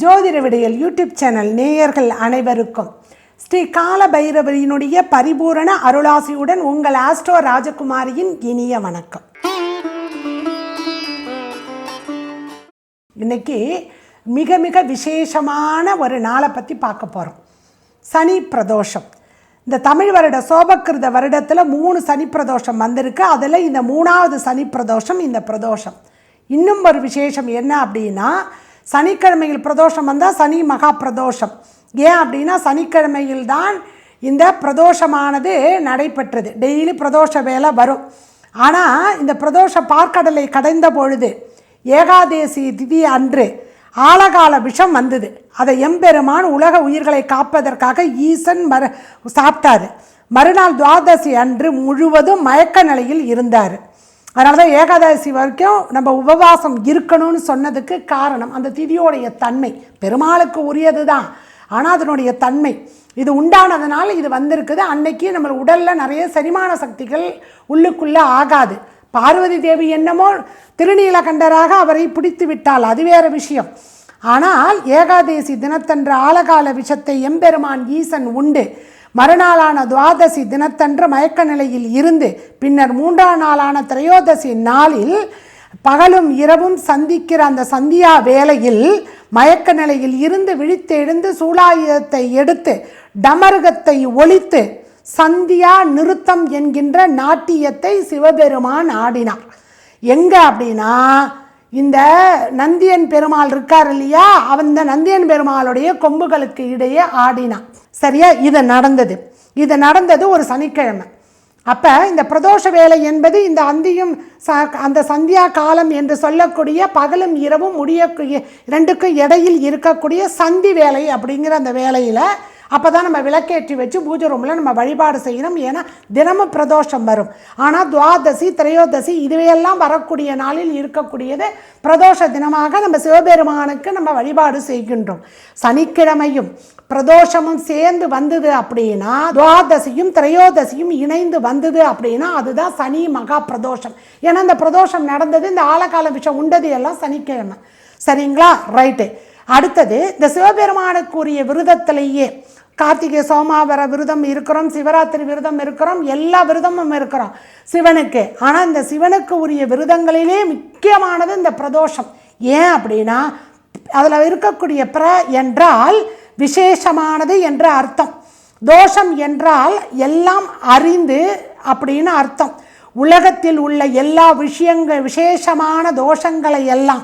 ஜோதிட விடையல் YouTube channel நேயர்கள் அனைவருக்கும். ஸ்ரீ கால பைரவரியினுடைய பரிபூரண அருளாசியுடன் உங்கள் ஆஸ்ட்ரோ ராஜகுமாரியின் இனிய வணக்கம். இன்னைக்கு மிக மிக விசேஷமான ஒரு நாளை பற்றி பார்க்க போகிறோம் சனி பிரதோஷம். இந்த தமிழ் வருட சோபக்கிருத வருடத்தில் மூணு சனி பிரதோஷம் வந்திருக்கு. அதில் இந்த மூணாவது சனி பிரதோஷம் இந்த பிரதோஷம். இன்னும் ஒரு விசேஷம் என்ன அப்படின்னா சனிக்கிழமையில் பிரதோஷம் வந்தால் சனி மகா பிரதோஷம். ஏன் அப்படின்னா சனிக்கிழமையில் தான் இந்த பிரதோஷமானது நடைபெற்றது. டெய்லி பிரதோஷ வேலை வரும். ஆனால் இந்த பிரதோஷ பார்க்கடலை கடைந்த பொழுது ஏகாதேசி திதி அன்று ஆழகால விஷம் வந்தது. அதை எம்பெருமான் உலக உயிர்களை காப்பதற்காக ஈசன் மறு சாப்பிட்டாரு. மறுநாள் துவாதசி அன்று முழுவதும் மயக்க நிலையில் இருந்தார். அதனால தான் ஏகாதசி வரைக்கும் நம்ம உபவாசம் இருக்கணும்னு சொன்னதுக்கு காரணம் அந்த திதியோடைய தன்மை. பெருமாளுக்கு உரியது தான் ஆனால் அதனுடைய தன்மை. இது உண்டானதுனால இது வந்திருக்குது. அன்னைக்கு நம்ம உடலில் நிறைய செரிமான சக்திகள் உள்ளுக்குள்ளே ஆகாது. பார்வதி தேவி என்னமோ திருநீலகண்டராக அவரை பிடித்து விட்டால் அது வேறு விஷயம். ஆனால் ஏகாதேசி தினத்தன்று ஆலகால விஷத்தை எம்பெருமான் ஈசன் உண்டு. மறுநாளான துவாதசி தினத்தன்று மயக்க நிலையில் இருந்து பின்னர் மூன்றாம் நாளான திரையோதசி நாளில் பகலும் இரவும் சந்திக்கிற அந்த சந்தியா வேளையில் மயக்க நிலையில் இருந்து விழித்து எழுந்து சூலாயுதத்தை எடுத்து டமருகத்தை ஒழித்து சந்தியா நிறுத்தம் என்கின்ற நாட்டியத்தை சிவபெருமான் ஆடினார். எங்க அப்படின்னா இந்த நந்தியன் பெருமாள் இருக்கார் இல்லையா? அந்த நந்தியன் பெருமாளுடைய கொம்புகளுக்கு இடையே ஆடினான் சரியா? இது நடந்தது. இது நடந்தது ஒரு சனிக்கிழமை. அப்போ இந்த பிரதோஷ வேலை என்பது இந்த அந்தியும் ச அந்த சந்தியா காலம் என்று சொல்லக்கூடிய பகலும் இரவும் முடியக்கூடிய ரெண்டுக்கும் இடையில் இருக்கக்கூடிய சந்தி வேலை அப்படிங்கிற அந்த வேலையில் அப்போ தான் நம்ம விளக்கேற்றி வச்சு பூஜை ரூமில் நம்ம வழிபாடு செய்யணும். ஏன்னா தினமும் பிரதோஷம் வரும். ஆனால் துவாதசி திரையோதசி இதுவையெல்லாம் வரக்கூடிய நாளில் இருக்கக்கூடியது பிரதோஷ தினமாக நம்ம சிவபெருமானுக்கு நம்ம வழிபாடு செய்கின்றோம். சனிக்கிழமையும் பிரதோஷமும் சேர்ந்து வந்தது அப்படின்னா துவாதசியும் திரையோதசியும் இணைந்து வந்தது அப்படின்னா அதுதான் சனி மகா பிரதோஷம். ஏன்னா இந்த பிரதோஷம் நடந்தது இந்த ஆழகால விஷம் உண்டது எல்லாம் சனிக்கிழமை. சரிங்களா? ரைட்டு. அடுத்தது இந்த சிவபெருமானுக்குரிய விரதத்திலேயே கார்த்திகை சோமாவர விரதம் இருக்கிறோம் சிவராத்திரி விரதம் இருக்கிறோம் எல்லா விரதமும் இருக்கிறோம் சிவனுக்கு. ஆனால் இந்த சிவனுக்கு உரிய விரதங்களிலே முக்கியமானது இந்த பிரதோஷம். ஏன் அப்படின்னா அதில் இருக்கக்கூடிய பிர என்றால் விசேஷமானது என்ற அர்த்தம். தோஷம் என்றால் எல்லாம் அறிந்து அப்படின்னு அர்த்தம். உலகத்தில் உள்ள எல்லா விஷயங்கள் விசேஷமான தோஷங்களை எல்லாம்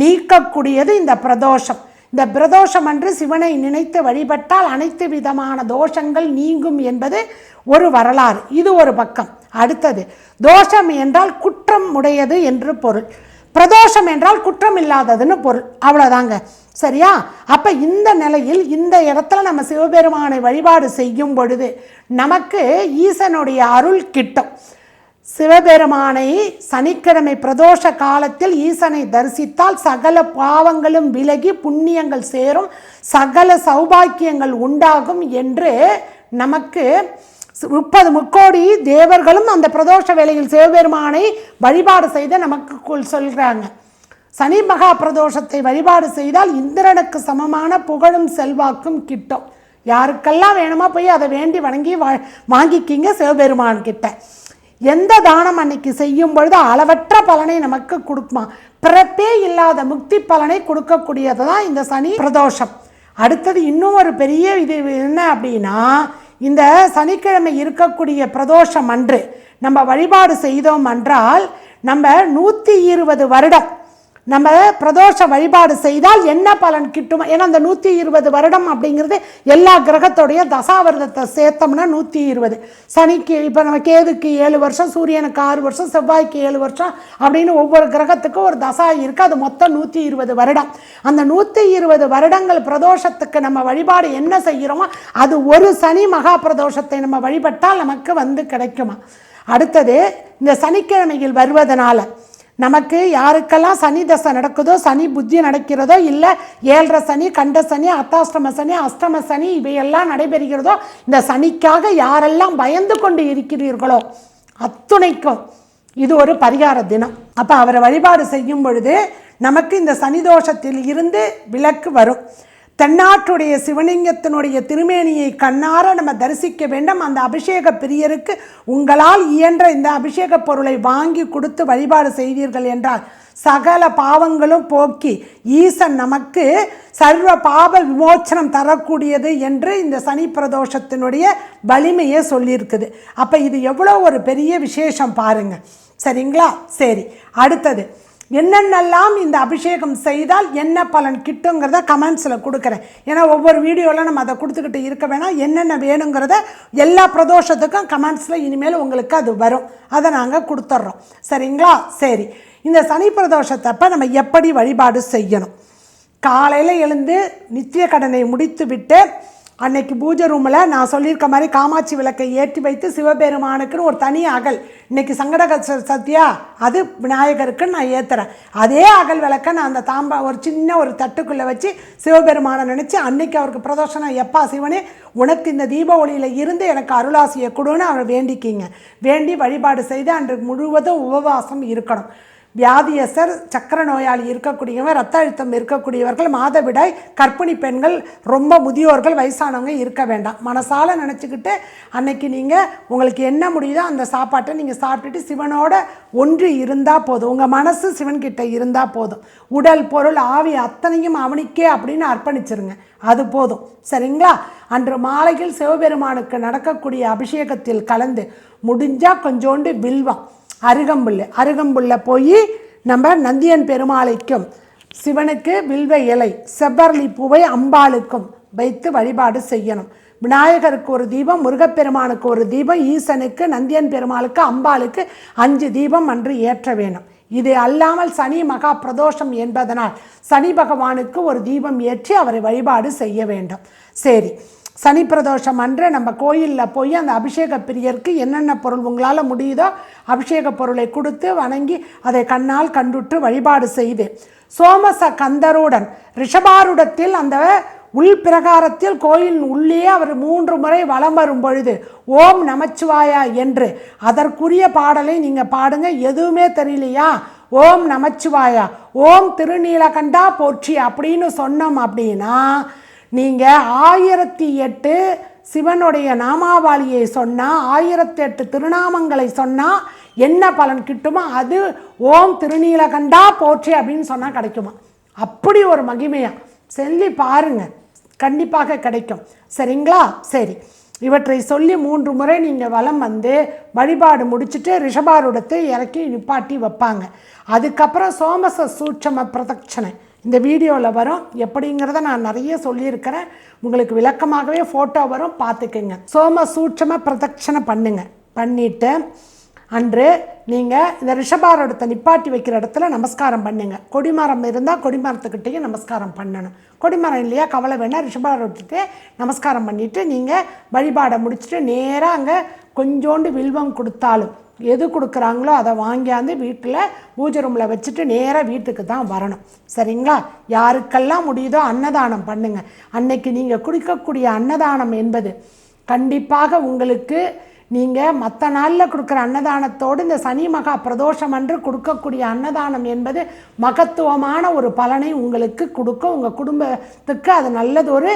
நீக்கக்கூடியது இந்த பிரதோஷம். இந்த பிரதோஷம் அன்று சிவனை நினைத்து வழிபட்டால் அனைத்து விதமான தோஷங்கள் நீங்கும் என்பது ஒரு வரலாறு. இது ஒரு பக்கம். அடுத்தது தோஷம் என்றால் குற்றம் உடையது என்று பொருள். பிரதோஷம் என்றால் குற்றம் இல்லாததுன்னு பொருள். அவ்வளோதாங்க சரியா? அப்போ இந்த நிலையில் இந்த இடத்துல நம்ம சிவபெருமானை வழிபாடு செய்யும் பொழுது நமக்கு ஈசனுடைய அருள் கிட்டும். சிவபெருமானை சனிக்கிழமை பிரதோஷ காலத்தில் ஈசனை தரிசித்தால் சகல பாவங்களும் விலகி புண்ணியங்கள் சேரும் சகல சௌபாக்கியங்கள் உண்டாகும் என்று நமக்கு முப்பது முக்கோடி தேவர்களும் அந்த பிரதோஷ வேளையில் சிவபெருமானை வழிபாடு செய்த நமக்கு சொல்கிறாங்க. சனி மகா பிரதோஷத்தை வழிபாடு செய்தால் இந்திரனுக்கு சமமான புகழும் செல்வாக்கும் கிட்டும். யாருக்கெல்லாம் வேணுமோ போய் அதை வேண்டி வணங்கி வா வாங்கிக்கிங்க சிவபெருமான் கிட்ட எந்த தானம் அன்னைக்கு செய்யும் பொழுது அளவற்ற பலனை நமக்கு கொடுக்குமா? பிறப்பே இல்லாத முக்தி பலனை கொடுக்கக்கூடியது தான் இந்த சனி பிரதோஷம். அடுத்தது இன்னும் ஒரு பெரிய இது என்ன அப்படின்னா இந்த சனிக்கிழமை இருக்கக்கூடிய பிரதோஷம் அன்று நம்ம வழிபாடு செய்தோம் என்றால் நம்ம நூற்றி இருபது வருடம் நம்ம பிரதோஷ வழிபாடு செய்தால் என்ன பலன் கிட்டும்? ஏன்னா அந்த நூற்றி இருபது வருடம் அப்படிங்கிறது எல்லா கிரகத்தோடைய தசாவரதத்தை சேர்த்தோம்னா நூற்றி இருபது. சனிக்கு இப்போ நம்ம கேதுக்கு ஏழு வருஷம் சூரியனுக்கு ஆறு வருஷம் செவ்வாய்க்கு ஏழு வருஷம் அப்படின்னு ஒவ்வொரு கிரகத்துக்கும் ஒரு தசா இருக்குது அது மொத்தம் நூற்றி இருபது வருடம். அந்த நூற்றி இருபது வருடங்கள் பிரதோஷத்துக்கு நம்ம வழிபாடு என்ன செய்கிறோமோ அது ஒரு சனி மகா பிரதோஷத்தை நம்ம வழிபட்டால் நமக்கு வந்து கிடைக்குமா? அடுத்தது இந்த சனிக்கிழமையில் வருவதனால நமக்கு யாருக்கெல்லாம் சனி தசை நடக்குதோ சனி புத்தி நடக்கிறதோ இல்லை ஏழரை சனி கண்ட சனி அத்தாஷ்டம சனி அஷ்டம சனி இவையெல்லாம் நடைபெறுகிறதோ இந்த சனிக்காக யாரெல்லாம் பயந்து கொண்டு இருக்கிறீர்களோ அத்துணைக்கும். இது ஒரு பரிகார தினம். அப்போ அவரை வழிபாடு செய்யும் பொழுது நமக்கு இந்த சனி தோஷத்தில் இருந்து விலக்கு வரும். தென்னாட்டுடைய சிவலிங்கத்தினுடைய திருமேனியை கண்ணார நம்ம தரிசிக்க வேண்டும். அந்த அபிஷேக பிரியருக்கு உங்களால் இயன்ற இந்த அபிஷேக பொருளை வாங்கி கொடுத்து வழிபாடு செய்தீர்கள் என்றால் சகல பாவங்களும் போக்கி ஈசன் நமக்கு சர்வ பாவ விமோச்சனம் தரக்கூடியது என்று இந்த சனி பிரதோஷத்தினுடைய வலிமையை சொல்லியிருக்குது. அப்போ இது எவ்வளோ ஒரு பெரிய விசேஷம் பாருங்கள் சரிங்களா? சரி. அடுத்தது. என்னென்னலாம் இந்த அபிஷேகம் செய்தால் என்ன பலன் கிட்டுங்கிறத கமெண்ட்ஸில் கொடுக்குறேன். ஏன்னா ஒவ்வொரு வீடியோவில் நம்ம அதை கொடுத்துக்கிட்டு இருக்க வேணாம். என்னென்ன வேணுங்கிறத எல்லா பிரதோஷத்துக்கும் கமெண்ட்ஸில் இனிமேல் உங்களுக்கு அது வரும். அதை நாங்கள் கொடுத்துட்றோம் சரிங்களா? சரி. இந்த சனி பிரதோஷத்தப்ப நம்ம எப்படி வழிபாடு செய்யணும்? காலையில் எழுந்து நித்திய கடனை முடித்து விட்டு அன்னைக்கு பூஜை ரூமில் நான் சொல்லியிருக்க மாதிரி காமாட்சி விளக்கை ஏற்றி வைத்து சிவபெருமானுக்குன்னு ஒரு தனி அகல். இன்னைக்கு சங்கடக ச- சத்யா அது விநாயகருக்குன்னு நான் ஏற்றுறேன் அதே அகல் விளக்கை நான் அந்த தாம்பா ஒரு சின்ன ஒரு தட்டுக்குள்ளே வச்சு சிவபெருமானை நினச்சி அன்னைக்கு அவருக்கு பிரதோஷனம் எப்பா சிவனே உனக்கு இந்த தீப ஒளியில் இருந்து எனக்கு அருளாசியை கொடுன்னு அவரை வேண்டிக்கிங்க. வேண்டி வழிபாடு செய்து அன்று முழுவதும் உபவாசம் இருக்கணும். வியாதியஸ்தர் சக்கர நோயாளி இருக்கக்கூடியவங்க ரத்த அழுத்தம் இருக்கக்கூடியவர்கள் மாதவிடாய் கர்ப்பிணி பெண்கள் ரொம்ப முதியோர்கள் வயசானவங்க இருக்க வேண்டாம். மனசால நினச்சிக்கிட்டு அன்னைக்கு நீங்கள் உங்களுக்கு என்ன முடியுதோ அந்த சாப்பாட்டை நீங்கள் சாப்பிட்டுட்டு சிவனோட ஒன்று இருந்தால் போதும். உங்கள் மனசு சிவன்கிட்ட இருந்தால் போதும். உடல் பொருள் ஆவி அத்தனையும் அவனுக்கே அப்படின்னு அர்ப்பணிச்சிருங்க. அது போதும். சரிங்களா? அன்று மாலையில் சிவபெருமானுக்கு நடக்கக்கூடிய அபிஷேகத்தில் கலந்து முடிஞ்சால் கொஞ்சோண்டு வில்வம். அருகம்புல் அருகம்புல்ல போய் நம்ம நந்தியன் பெருமாளைக்கும் சிவனுக்கு வில்வ இலை செவ்வரளி பூவை அம்பாளுக்கும் வைத்து வழிபாடு செய்யணும். விநாயகருக்கு ஒரு தீபம் முருகப்பெருமானுக்கு ஒரு தீபம் ஈசனுக்கு நந்தியன் பெருமாளுக்கு அம்பாளுக்கு அஞ்சு தீபம் அன்று ஏற்ற வேணும். இது அல்லாமல் சனி மகா பிரதோஷம் என்பதனால் சனி பகவானுக்கு ஒரு தீபம் ஏற்றி அவரை வழிபாடு செய்ய வேண்டும். சரி சனி பிரதோஷம் அன்று நம்ம கோயிலில் போய் அந்த அபிஷேக பிரியருக்கு என்னென்ன பொருள் உங்களால் முடியுதோ அபிஷேக பொருளை கொடுத்து வணங்கி அதை கண்ணால் கண்டுற்று வழிபாடு செய்து. சோமச கந்தருடன் ரிஷபாருடத்தில் அந்த உள் பிரகாரத்தில் கோயில் உள்ளே அவர் மூன்று முறை வலம் வரும் பொழுது ஓம் நமச்சிவாயா என்று அதற்குரிய பாடலை நீங்கள் பாடுங்க. எதுவுமே தெரியலையா? ஓம் நமச்சிவாயா ஓம் திருநீலகண்டா போற்றி அப்படின்னு சொன்னோம் அப்படின்னா நீங்கள் ஆயிரத்தி எட்டு சிவனுடைய நாமாவளியை சொன்னால் ஆயிரத்தி எட்டு திருநாமங்களை சொன்னால் என்ன பலன் கிட்டுமோ அது ஓம் திருநீலகண்டா போற்றி அப்படின்னு சொன்னால் கிடைக்குமா? அப்படி ஒரு மகிமையாக சொல்லி பாருங்க. கண்டிப்பாக கிடைக்கும். சரிங்களா? சரி. இவற்றை சொல்லி மூன்று முறை நீங்கள் வலம் வந்து வழிபாடு முடிச்சுட்டு ரிஷபாரூடத்தை இறக்கி நிப்பாட்டி வைப்பாங்க. அதுக்கப்புறம் சோமச சூட்சம பிரதட்சணை. இந்த வீடியோவில் வரும். எப்படிங்கிறத நான் நிறைய சொல்லியிருக்கிறேன். உங்களுக்கு விளக்கமாகவே ஃபோட்டோ வரும். பார்த்துக்குங்க. சோம சூட்சம பிரதட்சணை பண்ணுங்க. பண்ணிவிட்டு அன்று நீங்கள் இந்த ரிஷபாரோடத்தை நிப்பாட்டி வைக்கிற இடத்துல நமஸ்காரம் பண்ணுங்க. கொடிமரம் இருந்தால் கொடிமரத்துக்கிட்டேயும் நமஸ்காரம் பண்ணணும். கொடிமரம் இல்லையா கவலை வேணால் ரிஷபாரோடத்துக்கு நமஸ்காரம் பண்ணிவிட்டு நீங்கள் வழிபாடை முடிச்சுட்டு நேராக அங்கே கொஞ்சோண்டு வில்வம் கொடுத்தாலும் எது கொடுக்குறாங்களோ அதை வாங்கியாந்து வீட்டில் பூஜை ரூமில் வச்சுட்டு நேராக வீட்டுக்கு தான் வரணும். சரிங்களா? யாருக்கெல்லாம் முடியுதோ அன்னதானம் பண்ணுங்கள் அன்னைக்கு நீங்கள் குடிக்கக்கூடிய அன்னதானம் என்பது கண்டிப்பாக உங்களுக்கு நீங்கள் மற்ற நாளில் கொடுக்குற அன்னதானத்தோடு இந்த சனி மகா பிரதோஷம் அன்று கொடுக்கக்கூடிய அன்னதானம் என்பது மகத்துவமான ஒரு பலனை உங்களுக்கு கொடுக்கும். உங்கள் குடும்பத்துக்கு அது நல்லதொரு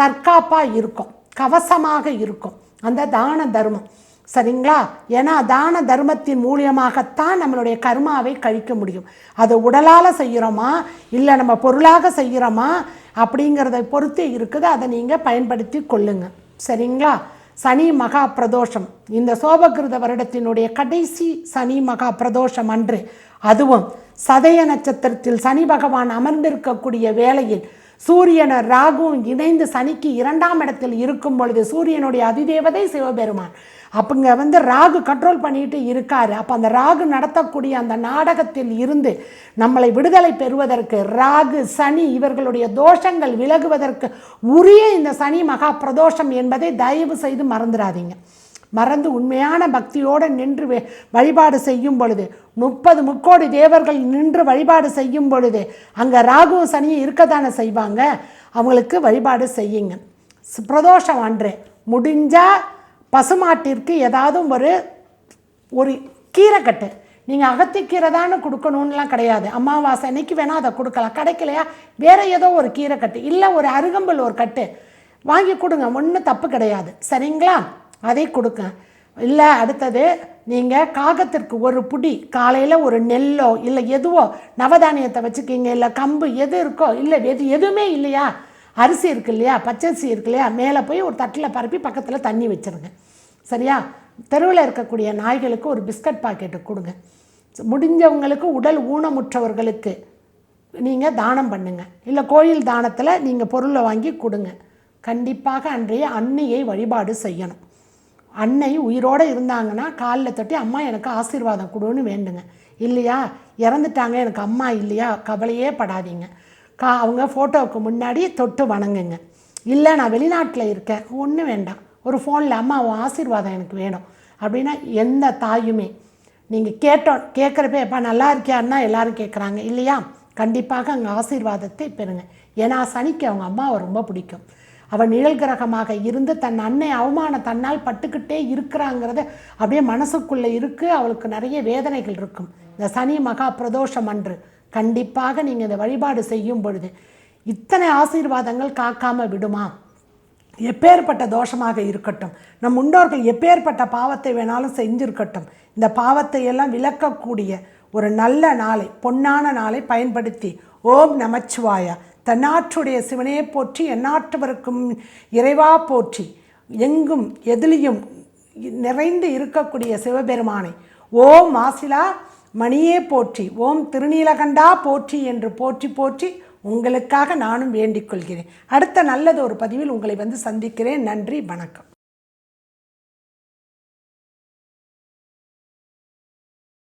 தற்காப்பாக இருக்கும். கவசமாக இருக்கும். அந்த தான தர்மம். சரிங்களா? ஏன்னா தான தர்மத்தின் மூலியமாகத்தான் நம்மளுடைய கர்மாவை கழிக்க முடியும். அது உடலால் செய்கிறோமா இல்லை நம்ம பொருளாக செய்கிறோமா அப்படிங்கிறத பொறுத்து இருக்குது. அதை நீங்கள் பயன்படுத்தி கொள்ளுங்க. சரிங்களா? சனி மகா பிரதோஷம். இந்த சோபகிருத வருடத்தினுடைய கடைசி சனி மகா பிரதோஷம் அன்று. அதுவும் சதய நட்சத்திரத்தில் சனி பகவான் அமர்ந்திருக்கக்கூடிய வேளையில் சூரியனர் ராகுவும் இணைந்து சனிக்கு இரண்டாம் இடத்தில் இருக்கும் பொழுது சூரியனுடைய அதிதேவதை சிவபெருமான். அப்பங்க வந்து ராகு கண்ட்ரோல் பண்ணிட்டு இருக்காரு. அப்போ அந்த ராகு நடத்தக்கூடிய அந்த நாடகத்தில் இருந்து நம்மளை விடுதலை பெறுவதற்கு ராகு சனி இவர்களுடைய தோஷங்கள் விலகுவதற்கு உரிய இந்த சனி மகா பிரதோஷம் என்பதை தயவு செய்து மறந்துடாதீங்க. மறந்து உண்மையான பக்தியோடு நின்று வே- வழிபாடு செய்யும் பொழுது முப்பது முக்கோடி தேவர்கள் நின்று வழிபாடு செய்யும் பொழுது அங்கே ராகுவும் சனியும் இருக்கத்தானே செய்வாங்க? அவங்களுக்கு வழிபாடு செய்யுங்க. பிரதோஷம் அன்று முடிஞ்சால் பசுமாட்டிற்கு ஏதாவது ஒரு ஒரு கீரைக்கட்டு நீங்கள் அகத்திக்கீரை தானே கொடுக்கணும்லாம் கிடையாது. அமாவாசை அன்னைக்கு வேணால் அதை கொடுக்கலாம். கிடைக்கலையா? வேறு ஏதோ ஒரு கீரை கட்டு. இல்லை ஒரு அருகம்புல் ஒரு கட்டு. வாங்கி கொடுங்க. ஒன்றும் தப்பு கிடையாது. சரிங்களா? அதை கொடுங்க இல்லை அடுத்தது நீங்கள் காகத்திற்கு ஒரு புடி காலையில் ஒரு நெல்லோ இல்லை எதுவோ நவதானியத்தை வச்சுக்கிங்க இல்லை கம்பு எது இருக்கோ இல்லை எது எதுவுமே இல்லையா? அரிசி இருக்கு இல்லையா? பச்சரிசி இருக்கு இல்லையா? மேலே போய் ஒரு தட்டில் பரப்பி பக்கத்தில் தண்ணி வச்சுருங்க. சரியா? தெருவில் இருக்கக்கூடிய நாய்களுக்கு ஒரு பிஸ்கட் பாக்கெட்டு கொடுங்க. முடிஞ்சவங்களுக்கு உடல் ஊனமுற்றவர்களுக்கு நீங்கள் தானம் பண்ணுங்கள் இல்லை கோயில் தானத்தில் நீங்கள் பொருளை வாங்கி கொடுங்க. கண்டிப்பாக அன்றைய அன்னையை வழிபாடு செய்யணும். அன்னை உயிரோடு இருந்தாங்கன்னா காலில் தட்டி அம்மா எனக்கு ஆசீர்வாதம் கொடுன்னு வேண்டுங்க. இல்லையா? இறந்துட்டாங்க. எனக்கு அம்மா இல்லையா? கவலையே படாதீங்க. கா அவங்க ஃபோட்டோவுக்கு முன்னாடி தொட்டு வணங்குங்க. இல்லை நான் வெளிநாட்டில் இருக்கேன். ஒன்றும் வேண்டாம். ஒரு ஃபோனில் அம்மா அவன் ஆசீர்வாதம் எனக்கு வேணும். அப்படின்னா எந்த தாயுமே. நீங்கள் கேட்டோம் கேட்குறப்ப எப்போ நல்லா இருக்கியான்னா எல்லோரும் கேட்குறாங்க இல்லையா? கண்டிப்பாக அங்கே ஆசீர்வாதத்தை பெறுங்க. ஏன்னா சனிக்கு அவங்க அம்மாவை ரொம்ப பிடிக்கும். அவள் நிழல் கிரகமாக இருந்து தன் அன்னை அவமானம் தன்னால் பட்டுக்கிட்டே இருக்கிறாங்கிறத அப்படியே மனசுக்குள்ளே இருக்கு. அவளுக்கு நிறைய வேதனைகள் இருக்கும். இந்த சனி மகா பிரதோஷம் அன்று கண்டிப்பாக நீங்கள் இந்த வழிபாடு செய்யும் பொழுது இத்தனை ஆசீர்வாதங்கள் காக்காம விடுமா? எப்பேற்பட்ட தோஷமாக இருக்கட்டும். நம் முன்னோர்கள் எப்பேற்பட்ட பாவத்தை வேணாலும் செஞ்சிருக்கட்டும். இந்த பாவத்தை எல்லாம் விளக்கக்கூடிய ஒரு நல்ல நாளை பொன்னான நாளை பயன்படுத்தி ஓம் நமச்சிவாயா. தன்னாற்றுடைய சிவனே போற்றி எந்நாட்டவருக்கும் இறைவா போற்றி. எங்கும் எதிலையும் நிறைந்து இருக்கக்கூடிய சிவபெருமானை ஓம் மாசிலா மணியே போற்றி ஓம் திருநீலகண்டா போற்றி என்று போற்றி போற்றி உங்களுக்காக நானும் வேண்டிக் கொள்கிறேன். அடுத்த நல்லது ஒரு பதிவில் உங்களை வந்து சந்திக்கிறேன். நன்றி வணக்கம்.